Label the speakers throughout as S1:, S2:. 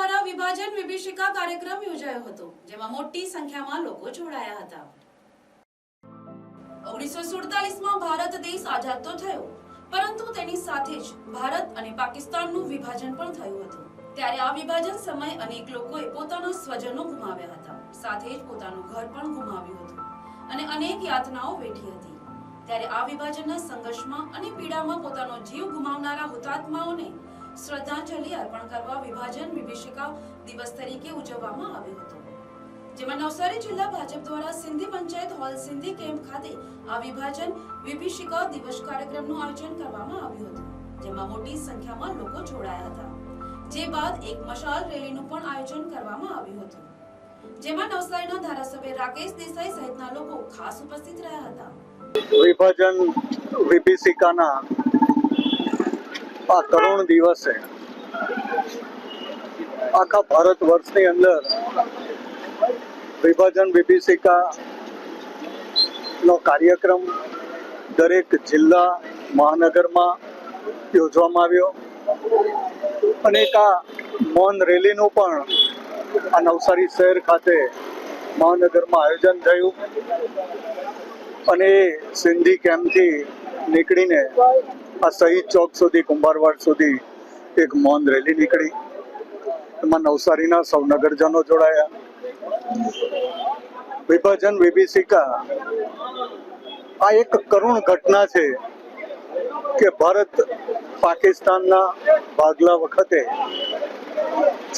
S1: દ્વારા વિભાજન વિભીષિકા કાર્યક્રમ યોજાયો હતો, જેમાં મોટી સંખ્યામાં લોકો જોડાયા હતા. ઓગણીસો સુડતાલીસમાં ભારત દેશ આઝાદ તો થયો, પરંતુ તેની સાથે જ ભારત અને પાકિસ્તાનનું વિભાજન પણ થયું હતું. ત્યારે આ વિભાજન સમય અનેક લોકોએ પોતાના સ્વજનો ગુમાવ્યા હતા, સાથે જ પોતાનું ઘર પણ ગુમાવ્યું હતું, અને અનેક યાતનાઓ વેઠી હતી. ત્યારે આ વિભાજનના સંઘર્ષમાં અને પીડામાં પોતાનો જીવ ગુમાવનારા હુતાત્માઓને શ્રદ્ધાંજલિ અર્પણ કરવા વિભાજન વિભીષિકા દિવસ તરીકે ઉજવવામાં આવ્યો હતો. જેમાં નવસારી જિલ્લા ભાજપ દ્વારા સિંધી પંચાયત હોલ સિંધી કેમ્પ ખાતે આ વિભાજન વિભીષિકા દિવસ કાર્યક્રમનું આયોજન કરવામાં આવ્યું હતું, જેમાં મોટી સંખ્યામાં લોકો જોડાયા હતા. જે બાદ એક મશાલ રેલીનું પણ આયોજન કરવામાં આવ્યું હતું. જેમાં નવસારીના ધારાસભ્ય રાકેશ દેસાઈ સહિતના લોકો ખાસ ઉપસ્થિત રહ્યા હતા.
S2: વિભાજન વિભીષિકાના આ કરુણ દિવસે આખા ભારત વર્ષની અંદર વિભાજન વિભીષિકા નો કાર્યક્રમ દરેક જિલ્લા મહાનગરમાં યોજવામાં આવ્યો. અને એક આ મૌન રેલીનું પણ આ નવસારી શહેર ખાતે મહાનગરમાં આયોજન થયું. અને સિંધી કેમ્પથી નીકળીને આ શહીદ ચોક સુધી, કુંભારવાડ સુધી એક મૌન રેલી નીકળી. એમાં નવસારીના સૌ નગરજનો જોડાયા. વિભાજન વિભીષિકા, આ એક કરુણ ઘટના છે કે ભારત પાકિસ્તાનના ભાગલા વખતે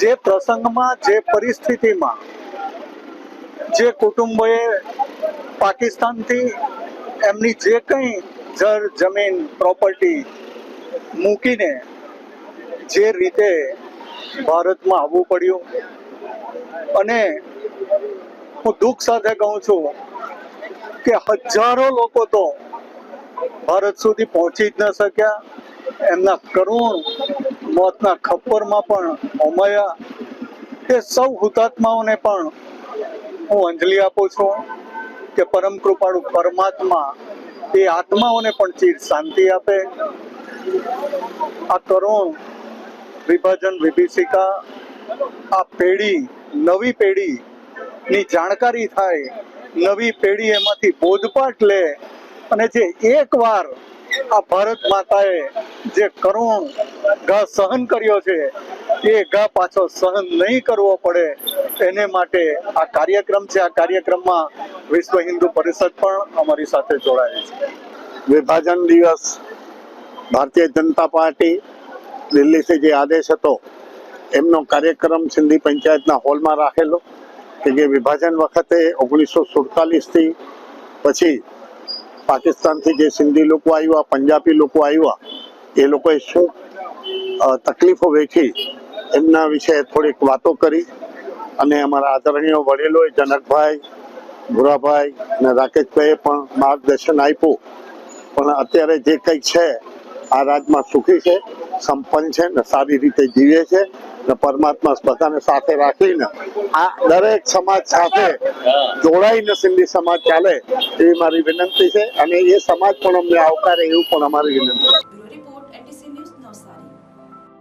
S2: જે પ્રસંગમાં, જે પરિસ્થિતિમાં જે કુટુંબોએ પાકિસ્તાનથી એમની જે કંઈ જર જમીન પ્રોપર્ટી મૂકીને જે રીતે ભારતમાં આવવું પડ્યું. અને હું દુઃખ સાથે કહું છું કે હજારો લોકો તો ભારત સુધી પહોંચી જ ન શક્યા. એમના કરુણ મોતના ખપ્પરમાં પણ હોમાયા. તે સૌ હુતાત્માઓને પણ હું અંજલિ આપું છું કે પરમ કૃપાળુ પરમાત્મા એ આત્માઓને પણ ચીર શાંતિ આપે. આ કરુણ વિભાજન વિભીષિકા, આ પેઢી, નવી પેઢી ની જાણકારી થાય, નવી પેઢી એમાંથી બોધપાઠ લે અને જે એકવાર આ ભારત માતાએ જે કરુણ ઘા સહન કર્યો છે, એ ઘા પાછો સહન નહીં કરવો પડે, એને માટે આ કાર્યક્રમ છે. આ કાર્યક્રમમાં વિશ્વ હિન્દુ પરિષદ પણ અમારી સાથે જોડાયેલી છે.
S3: વિભાજન દિવસ ભારતીય જનતા પાર્ટી દિલ્હીથી જે આદેશ હતો, એમનો કાર્યક્રમ સિંધી પંચાયતના હોલમાં રાખેલો કે જે વિભાજન વખતે ઓગણીસો સુડતાલીસથી પછી પાકિસ્તાનથી જે સિંધી લોકો આવ્યા, પંજાબી લોકો આવ્યા, એ લોકોએ શું તકલીફો વેઠી એમના વિશે થોડીક વાતો કરી અને અમારા આદરણીય વડીલોએ જનકભાઈ ભુરાભાઈ અને રાકેશભાઈએ પણ માર્ગદર્શન આપ્યું. પણ અત્યારે જે કંઈક છે, આ રાજમાં સુખી છે, સંપન્ન છે, ને સારી રીતે જીવે છે, ને પરમાત્મા બધાને સાથે રાખીને આ દરેક સમાજ સાથે જોડાઈને સિંધી સમાજ ચાલે, એવી મારી વિનંતી છે. અને એ સમાજ પણ અમને આવકારે એવું પણ અમારી વિનંતી